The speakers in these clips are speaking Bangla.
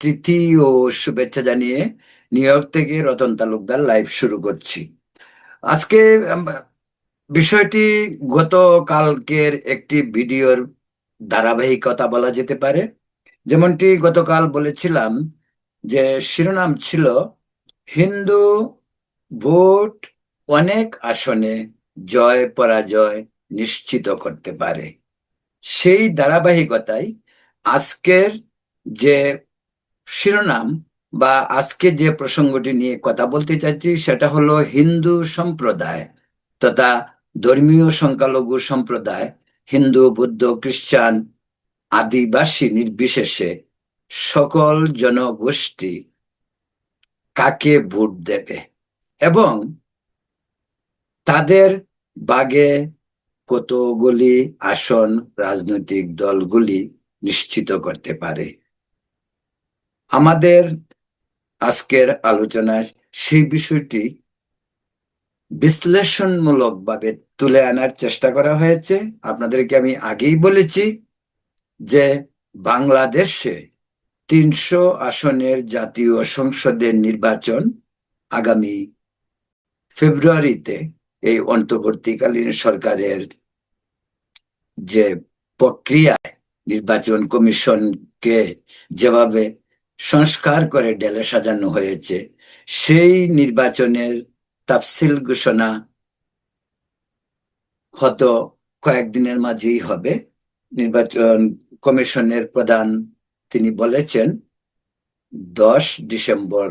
প্রীতি ও শুভেচ্ছা জানিয়ে নিউ ইয়র্ক থেকে রতন তালুকদার লাইভ শুরু করছি। আজকে বিষয়টি গতকালকের একটি ভিডিওর ধারাবাহিকতা বলা যেতে পারে। যেমনটি গতকাল বলেছিলাম যে শিরোনাম ছিল হিন্দু ভোট অনেক আসনে জয় পরাজয় নিশ্চিত করতে পারে। সেই ধারাবাহিকতায় আজকের যে শিরোনাম বা আজকে যে প্রসঙ্গটি নিয়ে কথা বলতে চাচ্ছি সেটা হলো হিন্দু সম্প্রদায় তথা ধর্মীয় সংখ্যালঘু সম্প্রদায়, হিন্দু, বৌদ্ধ, খ্রিস্টান আদিবাসী নির্বিশেষে সকল জনগোষ্ঠী কাকে ভোট দেবে এবং তাদের বাগে কতগুলি আসন রাজনৈতিক দলগুলি নিশ্চিত করতে পারে। আমাদের আজকের আলোচনায় সেই বিষয়টি বিশ্লেষণমূলকভাবে তুলে আনার চেষ্টা করা হয়েছে। আপনাদেরকে আমি আগেই বলেছি যে বাংলাদেশে তিনশো আসনের জাতীয় সংসদের নির্বাচন আগামী ফেব্রুয়ারিতে এই অন্তর্বর্তীকালীন সরকারের যে প্রক্রিয়ায় নির্বাচন কমিশনকে যেভাবে সংস্কার করে ডেলে সাজানো হয়েছে। সেই নির্বাচনের তাফসিল ঘোষণা হয়তো কয়েকদিনের মাঝেই হবে। নির্বাচন কমিশনের প্রধান তিনি বলেছেন, দশ ডিসেম্বর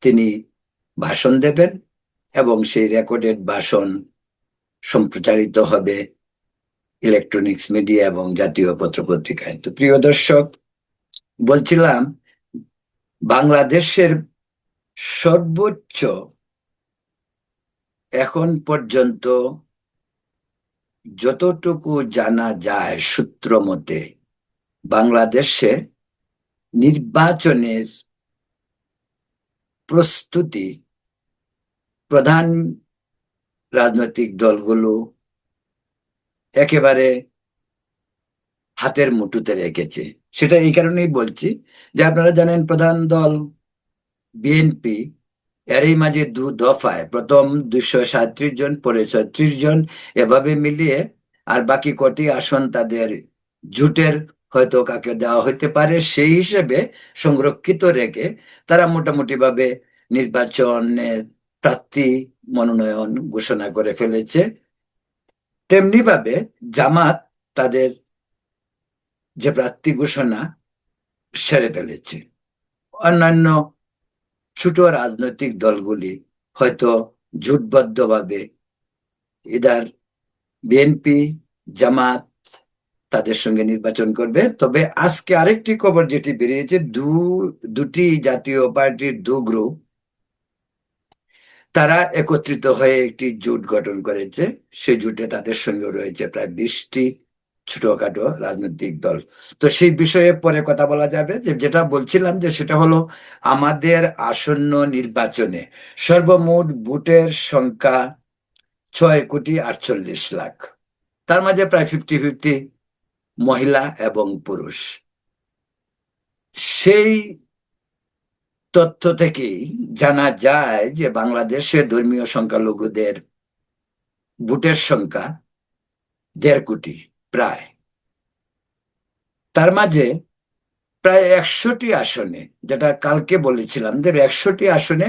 তিনি ভাষণ দেবেন এবং সেই রেকর্ডেড ভাষণ সম্প্রচারিত হবে। ইলেকট্রনিক্স মিডিয়া এবং জাতীয় পত্রপত্রিকায় তো প্রিয় দর্শক, বলছিলাম, বাংলাদেশের সর্বোচ্চ এখন পর্যন্ত যতটুকু জানা যায় সূত্র মতে, বাংলাদেশে নির্বাচনের প্রস্তুতি প্রধান রাজনৈতিক দলগুলো একেবারে হাতের মুঠোতে রেখেছে। সেটা এই কারণেই বলছি যে আপনারা জানেন প্রধান দল বিএনপি এরই মাঝে দু দফায় প্রথম দুইশো সাঁত্রিশ জন, পরে ছত্রিশ জন এভাবে মিলিয়ে আর বাকি কটি আসন তাদের জুটের হয়তো কাকে দেওয়া হইতে পারে সেই হিসেবে সংরক্ষিত রেখে তারা মোটামুটি ভাবে নির্বাচনের প্রার্থী মনোনয়ন ঘোষণা করে ফেলেছে। তেমনি ভাবে জামাত তাদের যে প্রার্থী ঘোষণা সেরে ফেলেছে। অন্যান্য ছোট রাজনৈতিক দলগুলি হয়তো জোটবদ্ধভাবে ইদার বিএনপি, জামাত তাদের সঙ্গে নির্বাচন করবে। তবে আজকে আরেকটি খবর যেটি বেরিয়েছে, দু, দুটি জাতীয় পার্টির দু গ্রুপ তারা একত্রিত হয়ে একটি জোট গঠন করেছে। সেই জোটে তাদের সঙ্গে রয়েছে প্রায় বিশটি ছোটখাটো রাজনৈতিক দল। তো সেই বিষয়ে পরে কথা বলা যাবে যে যেটা বলছিলাম যে সেটা হলো আমাদের আসন্ন নির্বাচনে সর্বমোট ভোটের সংখ্যা ছয় কোটি আটচল্লিশ লাখ। তার মাঝে প্রায় ফিফটি ফিফটি মহিলা এবং পুরুষ। সেই তথ্য থেকেই জানা যায় যে বাংলাদেশে ধর্মীয় সংখ্যালঘুদের ভোটের সংখ্যা দেড় কোটি প্রায়। তার মাঝে প্রায় একশোটি আসনে, যেটা কালকে বলেছিলাম, যে একশোটি আসনে